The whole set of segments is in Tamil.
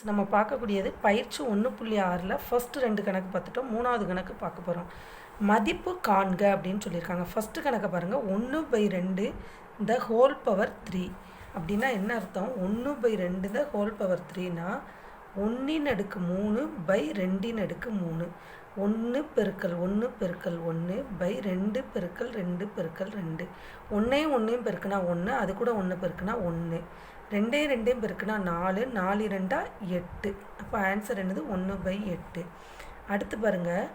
ஸோ நம்ம பார்க்கக்கூடியது பயிற்சி ஒன்று புள்ளி ஆறில் ஃபஸ்ட்டு ரெண்டு கணக்கு பார்த்துட்டோம் மூணாவது கணக்கு பார்க்க போகிறோம் மதிப்பு காண்க அப்படின்னு சொல்லியிருக்காங்க. ஃபஸ்ட்டு கணக்கை பாருங்கள் ஒன்று பை ரெண்டு த ஹோல் பவர் த்ரீ அப்படின்னா என்ன அர்த்தம்? ஒன்று பை ரெண்டு த ஹோல் பவர் த்ரீனா ஒன்றின் அடுக்கு மூணு பை ரெண்டின் அடுக்கு மூணு. ஒன்று பெருக்கல் ஒன்று பெருக்கல் ஒன்று பை ரெண்டு பெருக்கல் ரெண்டு பெருக்கல் ரெண்டு. ஒன்றையும் ஒன்றையும் பெருக்குனா ஒன்று அது கூட ஒன்று பெருக்குனா ஒன்று ரெண்டையும் ரெண்டையும் பெருக்குனா நாலு நாலு ரெண்டா எட்டு. அப்போ ஆன்சர் என்னது? ஒன்று பை எட்டு. அடுத்து பாருங்கள்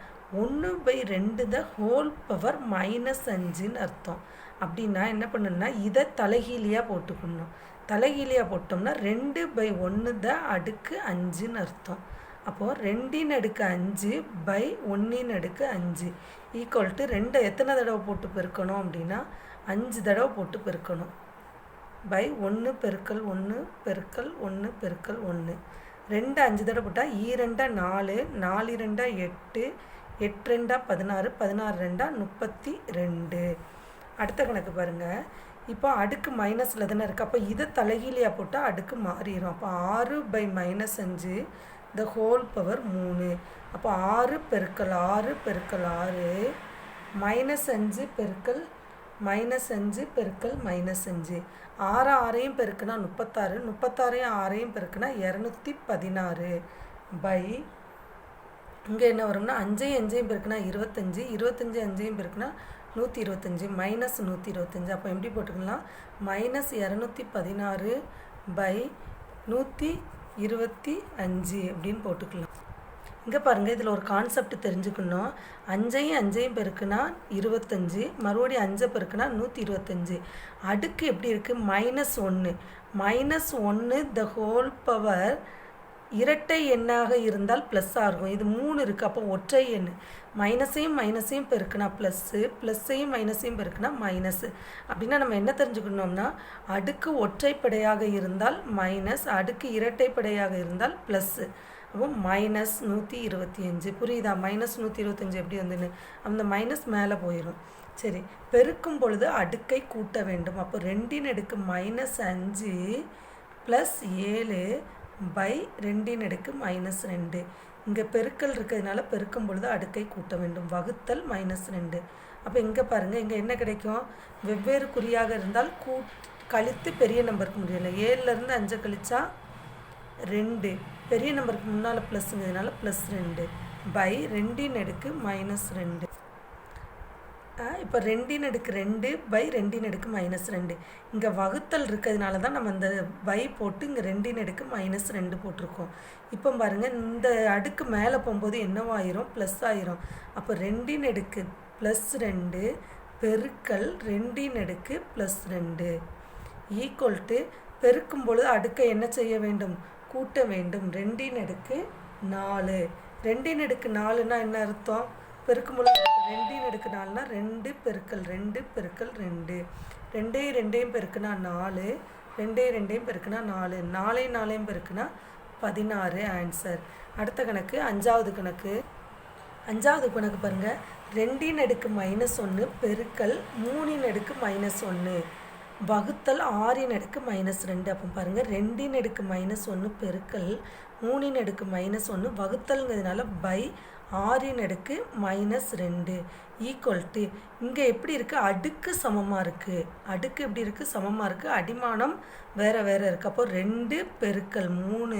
ஒன்று பை ரெண்டு த ஹோல் பவர் மைனஸ் அஞ்சுன்னு அர்த்தம். அப்படின்னா என்ன பண்ணணும்னா இதை தலைகீழியாக போட்டுக்கணும். தலைகீழியாக போட்டோம்னா ரெண்டு பை ஒன்று த அடுக்கு அஞ்சுன்னு அர்த்தம். அப்போது ரெண்டின் அடுக்கு அஞ்சு பை ஒன்றின் அடுக்கு அஞ்சு. ஈக்குவல் டு ரெண்டை எத்தனை தடவை போட்டு பெருக்கணும் அப்படின்னா அஞ்சு தடவை போட்டு பெருக்கணும். பை ஒன்று பெருக்கல் ஒன்று பெருக்கல் ஒன்று பெருக்கல் ஒன்று ரெண்டு அஞ்சு தடவை போட்டால் ஈரெண்டா e நாலு நாலு ரெண்டா எட்டு எட்டு ரெண்டா பதினாறு பதினாறு ரெண்டா முப்பத்தி ரெண்டு. அடுத்த கணக்கு பாருங்கள் இப்போ அடுக்கு மைனஸில் தானே இருக்குது அப்போ இதை தலைகீழியாக போட்டால் அடுக்கு மாறிடும் அப்போ ஆறு பை மைனஸ் அஞ்சு த ஹோல் பவர் மூணு. அப்போ ஆறு பெருக்கல் ஆறு பெருக்கல் ஆறு மைனஸ் அஞ்சு பெருக்கல் மைனஸ் அஞ்சு பெருக்கல் மைனஸ் அஞ்சு. ஆறு ஆறையும் பெருக்குனா முப்பத்தாறு முப்பத்தாறையும் ஆறையும் பெருக்குனா இரநூத்தி பதினாறு பை. இங்கே என்ன வரும்னா அஞ்சையும் அஞ்சையும் பெருக்குனா இருபத்தஞ்சி இருபத்தஞ்சி அஞ்சையும் பெருக்குனா நூற்றி இருபத்தஞ்சி மைனஸ் நூற்றி இருபத்தஞ்சி அப்போ எப்படி போட்டுக்கலாம்? மைனஸ் இரநூத்தி பதினாறு பை நூற்றி இருபத்தி அஞ்சு அப்படின்னு போட்டுக்கலாம். இங்கே பாருங்கள் இதில் ஒரு கான்செப்ட் தெரிஞ்சுக்கணும். அஞ்சையும் அஞ்சையும் பெருக்குனா இருபத்தஞ்சி மறுபடியும் அஞ்சை பெருக்குனா நூற்றி இருபத்தஞ்சி அடுக்கு எப்படி இருக்குது மைனஸ் ஒன்று மைனஸ் ஒன்று த ஹோல் பவர் இரட்டை எண்ணாக இருந்தால் ப்ளஸ்ஸாக இருக்கும். இது மூணு இருக்குது அப்போ ஒற்றை எண். மைனஸையும் மைனஸையும் பெருக்குனா ப்ளஸ்ஸு ப்ளஸ்ஸையும் மைனஸையும் பெருக்குனா மைனஸு அப்படின்னா நம்ம என்ன தெரிஞ்சுக்கணும்னா அடுக்கு ஒற்றைப்படையாக இருந்தால் மைனஸ் அடுக்கு இரட்டைப்படையாக இருந்தால் ப்ளஸ்ஸு அப்போ மைனஸ் நூற்றி இருபத்தி அஞ்சு. புரியுதா? மைனஸ் நூற்றி இருபத்தஞ்சி எப்படி வந்துன்னு? அந்த மைனஸ் மேலே போயிடும் சரி பெருக்கும் பொழுது அடுக்கை கூட்ட வேண்டும். அப்போ ரெண்டின் அடுக்கு மைனஸ் அஞ்சு ப்ளஸ் ஏழு பை ரெண்டின் அடுக்கு மைனஸ் ரெண்டு. இங்கே பெருக்கல் இருக்கிறதுனால பெருக்கும் பொழுது அடுக்கை கூட்ட வேண்டும். வகுத்தல் மைனஸ் ரெண்டு. அப்போ இங்கே பாருங்கள் இங்கே என்ன கிடைக்கும்? வெவ்வேறு குறியாக இருந்தால் கூ கழித்து பெரிய நம்பருக்கு முடியலை. ஏழுலேருந்து அஞ்சை கழிச்சா ரெண்டு. பெரிய நம்பருக்கு முன்னால் ப்ளஸ்ங்கிறதுனால ப்ளஸ் ரெண்டு. பை ரெண்டின் அடுக்கு மைனஸ் ரெண்டு. இப்போ ரெண்டின் அடுக்கு ரெண்டு பை ரெண்டின் அடுக்கு மைனஸ் ரெண்டு. இங்கே வகுத்தல் இருக்கிறதுனால தான் நம்ம இந்த பை போட்டு இங்கே ரெண்டின் அடுக்கு மைனஸ் ரெண்டு போட்டிருக்கோம். இப்போ பாருங்கள் இந்த அடுக்கு மேலே போகும்போது என்னவாயிரும்? ப்ளஸ் ஆயிரும். அப்போ ரெண்டின் அடுக்கு ப்ளஸ் ரெண்டு பெருக்கல் ரெண்டின் அடுக்கு ப்ளஸ் ரெண்டு. ஈக்குவல் டு பெருக்கும் பொழுது அடுக்கை என்ன செய்ய வேண்டும்? கூட்ட வேண்டும். ரெண்டின் அடுக்கு நாலு. ரெண்டின் அடுக்கு நாலுனா என்ன அர்த்தம்? பெருக்கும்போது ரெண்டின் அடுக்கு நாலுனா ரெண்டு பெருக்கல் ரெண்டு பெருக்கல் ரெண்டு. ரெண்டையும் ரெண்டையும் பெருக்குனா நாலு. ரெண்டையும் ரெண்டையும் பெருக்குனா நாலு. நாலையும் நாலையும் பெருக்குனா பதினாறு ஆன்சர் அடுத்த கணக்கு அஞ்சாவது கணக்கு. அஞ்சாவது கணக்கு பாருங்கள் ரெண்டின் அடுக்கு மைனஸ் ஒன்று பெருக்கல் மூணின் அடுக்கு மைனஸ் ஒன்று வகுத்தல் ஆறின் அடுக்கு மைனஸ் ரெண்டு. அப்போ பாருங்கள் ரெண்டின் அடுக்கு மைனஸ் ஒன்று பெருக்கல் மூணின் அடுக்கு மைனஸ் ஒன்று வகுத்தல்ங்கிறதுனால பை ஆறின் அடுக்கு மைனஸ் ரெண்டு. ஈக்குவல் டு இங்கே எப்படி இருக்குது அடுக்கு சமமாக இருக்குது அடுக்கு எப்படி இருக்குது சமமாக இருக்குது அடிமானம் வேறு வேறு இருக்குது அப்போ ரெண்டு பெருக்கல் மூணு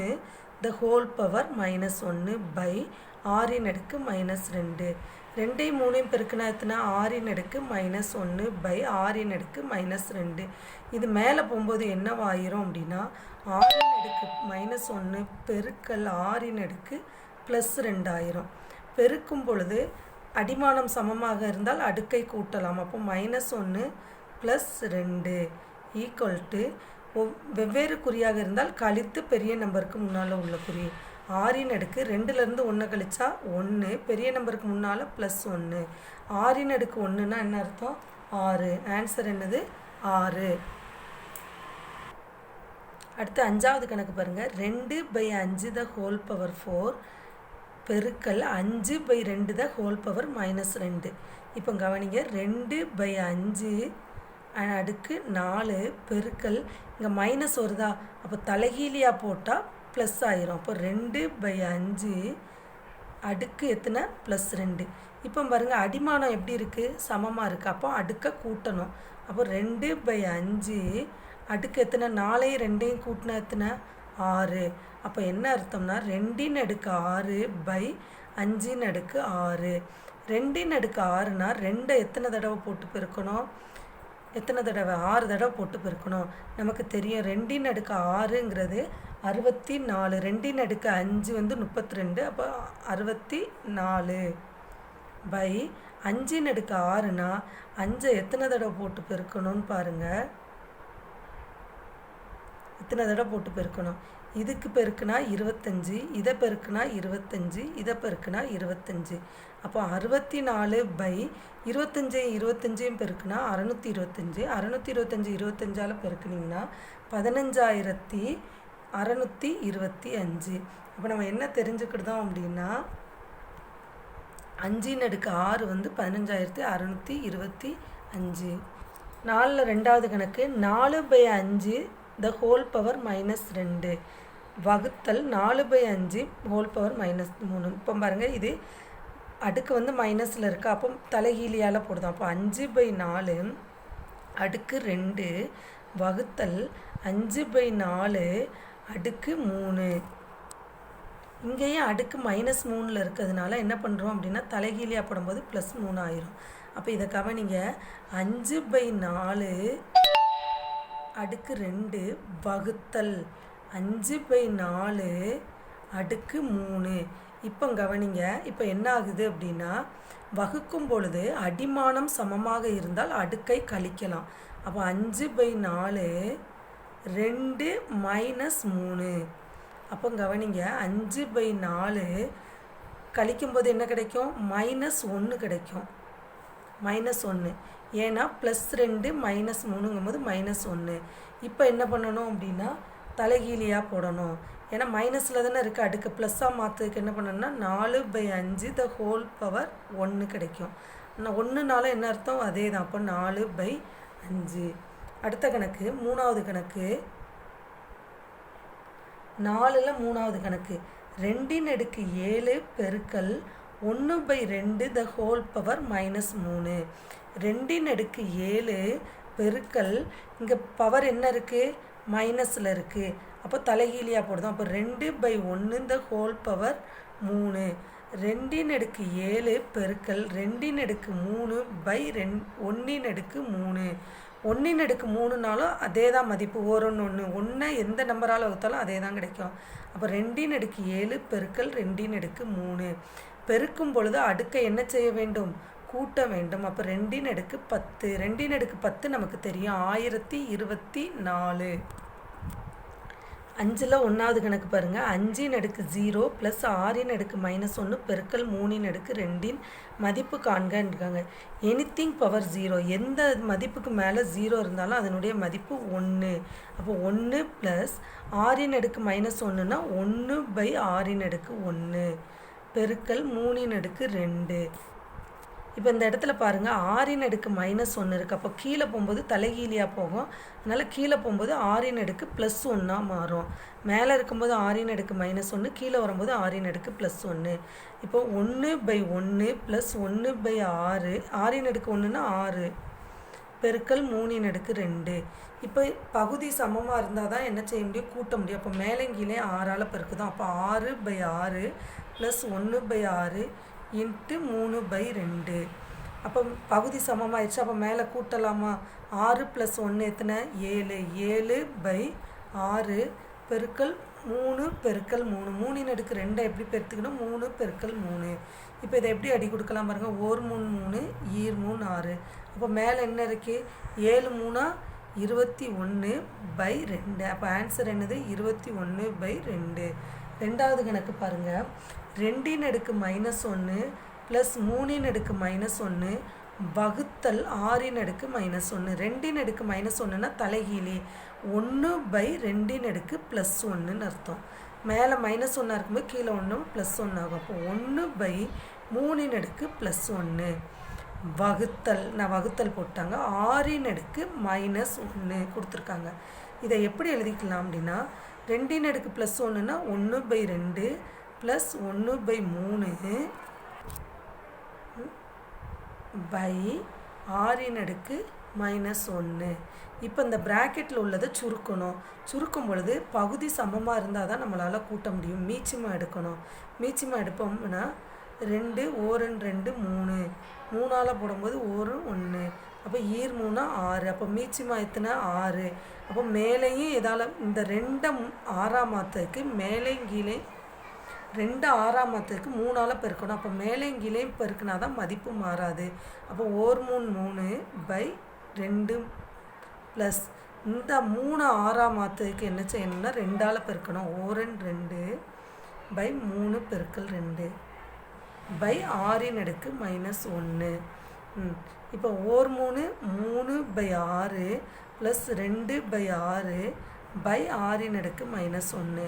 த ஹோல் பவர் மைனஸ் ஒன்று பை ஆறின் அடுக்கு மைனஸ் ரெண்டு. ரெண்டையும் மூணையும் பெருக்கினா எத்தனை ஆறின் அடுக்கு மைனஸ் ஒன்று பை ஆறின் அடுக்கு மைனஸ் ரெண்டு. இது மேலே போகும்போது என்னவாயிரும் அப்படின்னா ஆறின் அடுக்கு மைனஸ் ஒன்று பெருக்கல் ஆறின் அடுக்கு ப்ளஸ் ரெண்டாயிரம். பெருக்கும் பொழுது அடிமானம் சமமாக இருந்தால் அடுக்கை கூட்டலாம். அப்போ மைனஸ் ஒன்று ப்ளஸ் ரெண்டு ஈக்குவல் டு வெவ்வேறு குறியாக இருந்தால் கழித்து பெரிய நம்பருக்கு முன்னால் உள்ள குறி. ஆறின் அடுக்கு ரெண்டுலேருந்து ஒன்று கழிச்சா ஒன்று பெரிய நம்பருக்கு முன்னால் ப்ளஸ் ஒன்று ஆறின் அடுக்கு ஒன்றுனா என்ன அர்த்தம்? ஆறு. ஆன்சர் என்னது? ஆறு. அடுத்து அஞ்சாவது கணக்கு பாருங்கள் ரெண்டு பை அஞ்சு த ஹோல் பவர் ஃபோர் பெருக்கல் அஞ்சு பை ரெண்டு த ஹோல் பவர் மைனஸ் ரெண்டு. இப்போ கவனிங்க. ரெண்டு பை அஞ்சு அடுக்கு நாலு பெருக்கல். இங்கே மைனஸ் வருதா? அப்போ தலைகீழியாக போட்டால் ப்ளஸ் ஆயிரும். அப்போ ரெண்டு பை அஞ்சு அடுக்கு எத்தனை? ப்ளஸ் ரெண்டு. இப்போ பாருங்கள் அடிமானம் எப்படி இருக்குது சமமாக இருக்குது அப்போ அடுக்கை கூட்டணும். அப்போ ரெண்டு பை அஞ்சு அடுக்கு எத்தனை? நாலையும் ரெண்டையும் கூட்டினா எத்தனை? ஆறு. அப்போ என்ன அர்த்தம்னா ரெண்டின் அடுக்கு ஆறு பை அஞ்சின் அடுக்கு ஆறு. ரெண்டின் அடுக்கு ஆறுனா ரெண்டை எத்தனை தடவை போட்டு பெருக்கணும்? எத்தனை தடவை? ஆறு தடவை போட்டு பெருக்கணும். நமக்கு தெரியும் ரெண்டின் அடுக்கு ஆறுங்கிறது அறுபத்தி நாலு ரெண்டின் அடுக்கு அஞ்சு வந்து முப்பத்தி ரெண்டு அப்போ அறுபத்தி நாலு பை அஞ்சின் அடுக்கு ஆறுனா அஞ்சை எத்தனை தடவை போட்டு பெருக்கணும்னு பாருங்கள் எத்தனை தடவை போட்டு பெருக்கணும்? இதுக்கு பெருக்குனா இருபத்தஞ்சி இதை பெருக்குனா இருபத்தஞ்சி இதை பெருக்குனா இருபத்தஞ்சி. அப்போ அறுபத்தி நாலு பை இருபத்தஞ்சி இருபத்தஞ்சையும் பெருக்குனா அறநூற்றி இருபத்தஞ்சி அறநூற்றி இருபத்தஞ்சி இருபத்தஞ்சால் பெருக்குனிங்கன்னா பதினஞ்சாயிரத்தி அறநூற்றி இருபத்தி அஞ்சு இப்போ நம்ம என்ன தெரிஞ்சுக்கிட்டோம் அப்படின்னா அஞ்சின் அடுக்கு ஆறு வந்து பதினஞ்சாயிரத்தி அறநூற்றி இருபத்தி அஞ்சு நாலில் ரெண்டாவது கணக்கு நாலு பை அஞ்சு த ஹோல் பவர் மைனஸ் ரெண்டு. வகுத்தல் நாலு பை அஞ்சு ஹோல் பவர் மைனஸ் மூணு. இப்போ பாருங்கள் இது அடுக்கு வந்து மைனஸில் இருக்குது அப்போ தலைகீழியால் போடுதோம் அப்போ அஞ்சு பை நாலு அடுக்கு ரெண்டு வகுத்தல் அஞ்சு பை நாலு அடுக்கு மூணு. இங்கேயும் அடுக்கு மைனஸ் மூணில் இருக்கிறதுனால என்ன பண்ணுறோம் அப்படின்னா தலைகீழியாக போடும்போது ப்ளஸ் மூணு ஆயிரும். அப்போ இதை கவனிங்க. அஞ்சு பை நாலு அடுக்கு ரெண்டு வகுத்தல். அஞ்சு பை நாலு அடுக்கு மூணு. இப்போ கவனிங்க இப்போ என்ன ஆகுது அப்படின்னா வகுக்கும் பொழுது அடிமானம் சமமாக இருந்தால் அடுக்கை கழிக்கலாம். அப்போ அஞ்சு பை நாலு ரெண்டு மைனஸ் மூணு. அப்போ கவனிங்க அஞ்சு பை நாலு கழிக்கும்போது என்ன கிடைக்கும்? மைனஸ் ஒன்று கிடைக்கும். மைனஸ் ஒன்று ஏன்னா ப்ளஸ் ரெண்டு மைனஸ் மூணுங்கும்போது மைனஸ் ஒன்று இப்போ என்ன பண்ணணும் அப்படின்னா தலைகீழியாக போடணும். ஏன்னா மைனஸில் தானே இருக்குது அடுக்கு ப்ளஸ்ஸாக மாற்றுறதுக்கு என்ன பண்ணணும்னா நாலு பை அஞ்சு த ஹோல் பவர் ஒன்று கிடைக்கும். ஆனால் ஒன்றுனால என்ன அர்த்தம்? அதே தான் அப்போ நாலு பை அஞ்சு. அடுத்த கணக்கு மூணாவது கணக்கு. நாலில் மூணாவது கணக்கு. ரெண்டின் அடுக்கு ஏழு பெருக்கல் ஒன்று பை ரெண்டு த ஹோல் பவர் மைனஸ் மூணு. ரெண்டின் அடுக்கு ஏழு பெருக்கல் இங்கே பவர் என்ன இருக்குது மைனஸில் இருக்குது அப்போ தலைகீழியாக போடுதோம் அப்போ ரெண்டு பை ஒன்று இந்த ஹோல் பவர் மூணு. ரெண்டின் அடுக்கு ஏழு பெருக்கல் ரெண்டின் அடுக்கு மூணு பை ரெண் ஒன்றின் அடுக்கு மூணு. ஒன்றின் அடுக்கு மூணுனாலும் அதே தான் மதிப்பு. ஓரொன்று ஒன்று ஒன்றை எந்த நம்பரால் வகுத்தாலும் அதே தான் கிடைக்கும். அப்போ ரெண்டின் அடுக்கு ஏழு பெருக்கல் ரெண்டின் அடுக்கு மூணு. பெருக்கும் பொழுது அடுக்கை என்ன செய்ய வேண்டும்? கூட்ட வேண்டும். அப்போ ரெண்டின் அடுக்கு பத்து. ரெண்டின் அடுக்கு பத்து நமக்கு தெரியும். ஆயிரத்தி இருபத்தி நாலு. அஞ்சில் ஒன்றாவது கணக்கு பாருங்கள் அஞ்சின் அடுக்கு ஜீரோ ப்ளஸ் ஆறின் அடுக்கு மைனஸ் ஒன்று பெருக்கல் மூணின் அடுக்கு ரெண்டின் மதிப்பு காண்கன்றாங்க. எனித்திங் பவர் ஜீரோ எந்த மதிப்புக்கு மேலே ஜீரோ இருந்தாலும் அதனுடைய மதிப்பு ஒன்று அப்போ ஒன்று ப்ளஸ் ஆறின் அடுக்கு மைனஸ் ஒன்றுனா ஒன்று பை ஆறின் அடுக்கு ஒன்று பெருக்கல் மூணின் அடுக்கு ரெண்டு. இப்போ இந்த இடத்துல பாருங்கள் ஆறின் அடுக்கு மைனஸ் ஒன்று இருக்குது அப்போ கீழே போகும்போது தலைகீழியாக போகும். அதனால் கீழே போகும்போது ஆறின் அடுக்கு ப்ளஸ் ஒன்றா மாறும். மேலே இருக்கும்போது ஆறின் அடுக்கு மைனஸ் ஒன்று கீழே வரும்போது ஆறின் அடுக்கு ப்ளஸ் ஒன்று இப்போ ஒன்று பை ஒன்று ப்ளஸ் ஒன்று பை ஆறு ஆறின் அடுக்கு ஒன்றுன்னா ஆறு பெருக்கல் மூணின் அடுக்கு ரெண்டு. இப்போ பகுதி சமமாக இருந்தால் தான் என்ன செய்ய முடியும்? கூட்ட முடியும். அப்போ மேலே கீழே ஆறால் பெருக்குதான். அப்போ ஆறு பை ஆறு ப்ளஸ் ஒன்று பை ஆறு இன்ட்டு மூணு பை ரெண்டு. அப்போ பகுதி சமமாகிடுச்சு அப்போ மேலே கூட்டலாமா? ஆறு ப்ளஸ் ஒன்று எத்தனை? ஏழு. ஏழு பை ஆறு பெருக்கல் மூணு பெருக்கல் மூணு. மூணின் அடுக்கு ரெண்டை எப்படி பெருத்துக்கணும்? மூணு பெருக்கல் மூணு. இப்போ இதை எப்படி அடி கொடுக்கலாம் பாருங்கள் ஒரு மூணு மூணு ஈர் மூணு ஆறு. அப்போ மேலே என்ன இருக்குது ஏழு மூணா இருபத்தி ஒன்று பை ரெண்டு. அப்போ ஆன்சர் என்னது? இருபத்தி ஒன்று பை ரெண்டு. ரெண்டாவது கணக்கு பாருங்கள் ரெண்டின் அடுக்கு மைனஸ் ஒன்று ப்ளஸ் மூணின் அடுக்கு மைனஸ் ஒன்று வகுத்தல் ஆறின் அடுக்கு மைனஸ் ஒன்று ரெண்டின் அடுக்கு மைனஸ் ஒன்றுனா தலைகீழே. ஒன்று பை ரெண்டின் அடுக்கு ப்ளஸ் ஒன்றுன்னு அர்த்தம். மேலே மைனஸ் ஒன்றா இருக்கும்போது கீழே ஒன்றும் ப்ளஸ் ஒன்று ஆகும். அப்போ ஒன்று பை மூணின் அடுக்கு ப்ளஸ் ஒன்று வகுத்தல் நான் வகுத்தல் போட்டாங்க. ஆறின் அடுக்கு மைனஸ் ஒன்று கொடுத்துருக்காங்க. இதை எப்படி எழுதிக்கலாம் அப்படின்னா ரெண்டின் அடுக்கு ப்ளஸ் ஒன்றுனா ஒன்று பை ரெண்டு ப்ளஸ் ஒன்று பை மூணு பை ஆறின் அடுக்கு மைனஸ் ஒன்று இப்போ இந்த ப்ராக்கெட்டில் உள்ளதை சுருக்கணும். சுருக்கும் பொழுது பகுதி சமமாக இருந்தால் தான் நம்மளால் கூட்ட முடியும். மீச்சிமா எடுக்கணும். மீச்சிமா எடுப்போம்னா ரெண்டு ஓரன் ரெண்டு மூணு. மூணால் போடும்போது ஒரு ஒன்று அப்போ ஈர் மூணா ஆறு. அப்போ மீச்சிமா எத்தனை? ஆறு. அப்போ மேலேயும் இதால் இந்த ரெண்டை ஆறாம் மாதத்துக்கு மேலேயும் கீழே ரெண்டு ஆறாம் மாதத்துக்கு மூணால் பெருக்கணும். அப்போ மேலேயும் கீழேயும் பெருக்கினா தான் மதிப்பு மாறாது. அப்போ ஓர் மூணு மூணு பை ரெண்டு ப்ளஸ் இந்த மூணு ஆறாம் மாதத்துக்கு என்ன செய்யணும்னா ரெண்டால் பெருக்கணும். ஓரன் ரெண்டு பை மூணு பெருக்கல் ரெண்டு பை ஆறின் அடுக்கு மைனஸ் ஒன்று இப்போ ஓர் மூணு மூணு பை ஆறு ப்ளஸ் ரெண்டு பை ஆறு பை ஆறின் அடுக்கு மைனஸ் ஒன்று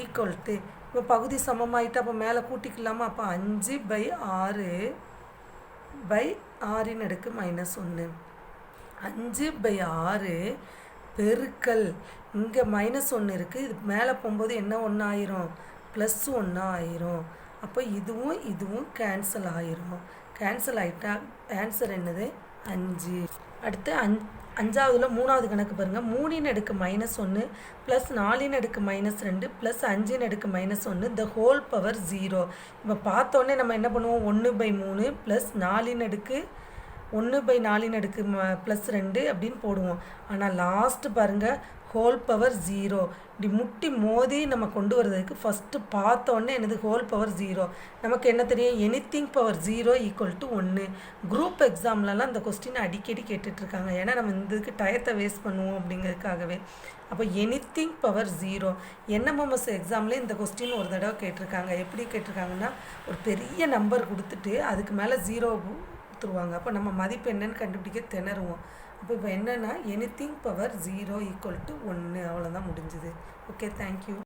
ஈக்குவல் டு இப்போ பகுதி சமமாயிட்டு அப்போ மேலே கூட்டிக்கலாமா? அப்போ அஞ்சு பை ஆறு பை ஆறின் அடுக்கு மைனஸ் ஒன்று அஞ்சு பை ஆறு பெருக்கல். இங்கே மைனஸ் ஒன்று இருக்குது இது மேலே போகும்போது என்ன ஒன்று ஆயிரும் ப்ளஸ் ஒன்று ஆயிரும். அப்போ இதுவும் இதுவும் கேன்சல் ஆயிரும். கேன்சல் ஆகிட்டா ஆன்சர் என்னது? அஞ்சு. அடுத்து அஞ் அஞ்சாவதுல மூணாவது கணக்கு பாருங்கள் மூணின் அடுக்கு மைனஸ் ஒன்று ப்ளஸ் நாலின் அடுக்கு மைனஸ் ரெண்டு ப்ளஸ் அஞ்சின் அடுக்கு மைனஸ் ஒன்று த ஹோல் பவர் ஜீரோ இப்போ பார்த்தோன்னே நம்ம என்ன பண்ணுவோம்? ஒன்று பை மூணு ப்ளஸ் நாலின் அடுக்கு ஒன்று பை நாலின் அடுக்கு ம ப்ளஸ் ரெண்டு அப்படின்னு போடுவோம். ஆனால் லாஸ்ட்டு பாருங்கள் ஹோல் பவர் ஜீரோ இப்படி முட்டி மோதி நம்ம கொண்டு வர்றதுக்கு ஃபஸ்ட்டு பார்த்தோன்னே என்னது? ஹோல் பவர் ஜீரோ நமக்கு என்ன தெரியும்? Anything power zero equal to ஒன்று குரூப் எக்ஸாம்லலாம் அந்த கொஸ்டின் அடிக்கடி கேட்டுட்ருக்காங்க. ஏன்னா நம்ம இந்த இதுக்கு டயத்தை வேஸ்ட் பண்ணுவோம் அப்படிங்கிறதுக்காகவே. அப்போ எனித்திங் பவர் ஜீரோ என்எம்எம்எஸ் எக்ஸாம்லேயே இந்த கொஸ்டின் ஒரு தடவை கேட்டிருக்காங்க. எப்படி கேட்டிருக்காங்கன்னா ஒரு பெரிய நம்பர் கொடுத்துட்டு அதுக்கு மேலே ஜீரோ கொடுத்துருவாங்க. அப்போ நம்ம மதிப்பு என்னன்னு கண்டுபிடிக்க திணறுவோம். இப்போ என்னென்னா anything power zero equal to ஒன்று அவ்வளோதான் முடிஞ்சுது. Okay thank you